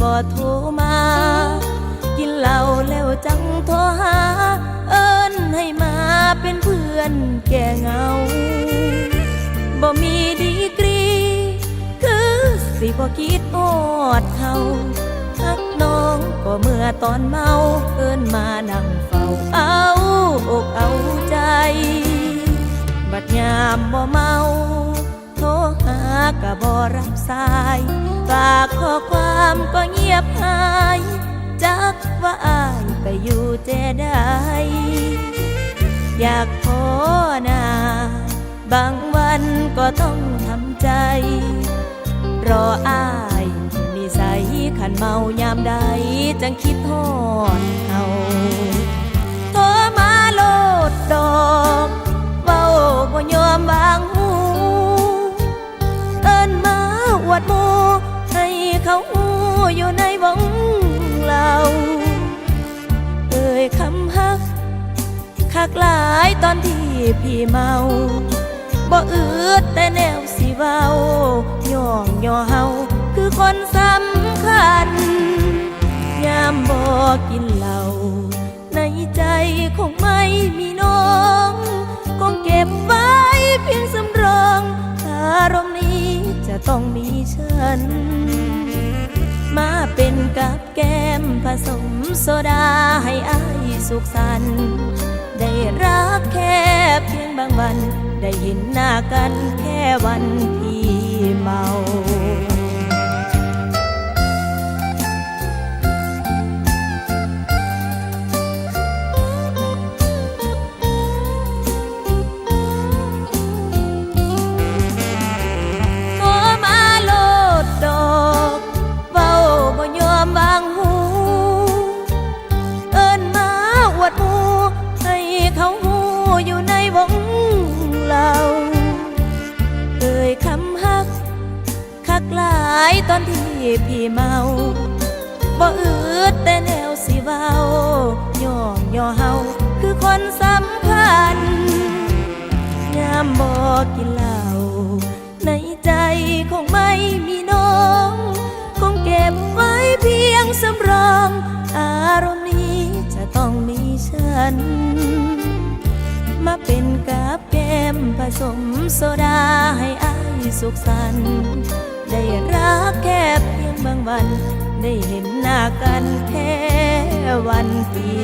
บ่โทรมา กินเหล้าแล้วจังโทรหา เอิ้นให้มาเป็นเพื่อนแก่เงาบ่มีดีกรี คือสิบ่คิดอดเขาทักน้องก็เมื่อตอนเมาเอิ้นมานั่งเฝ้าเอาอกเอาใจ บัดยามบ่เมา โทรหากะบ่รับสาย ฝากข้อความก็เงียบหาย จักว่าอายไปอยู่เจใดอยากขอนาบางวันก็ต้องทำใจ รออายนิสัยขันเมายามใดจังคิดทอดเอา เขาอยู่ในวงเราเอ่ยคำฮักคักหลายตอนที่พี่เมาบ่อืดแต่แนวสิเว้าย่องย่อเฮาคือคนสำคัญ ยามบ่กินเหล้าในใจคงไม่มีน้องคงเก็บไว้เพียงสำรองอารมณ์นี้จะต้องมีฉัน มาเป็นกับแก้มผสมโซดาให้อายสุขสันต์ได้รักแค่เพียงบางวัน ได้เห็นหน้ากันแค่วันที่เมา อนที่พี่เมาบ่อืดแต่แนวสิเว้าย่องย่อเฮาคือคนสำคัญยามบอกกินเหล้าในใจคงไม่มีน้อง คงเก็บไว้เพียงสำรอง อารมณ์นี้จะต้องมีฉัน มาเป็นกับแก้มผสมโซดาให้อายสุขสันต์ ได้รักแค่เพียงบางวัน ได้เห็นหน้ากันแค่วันที่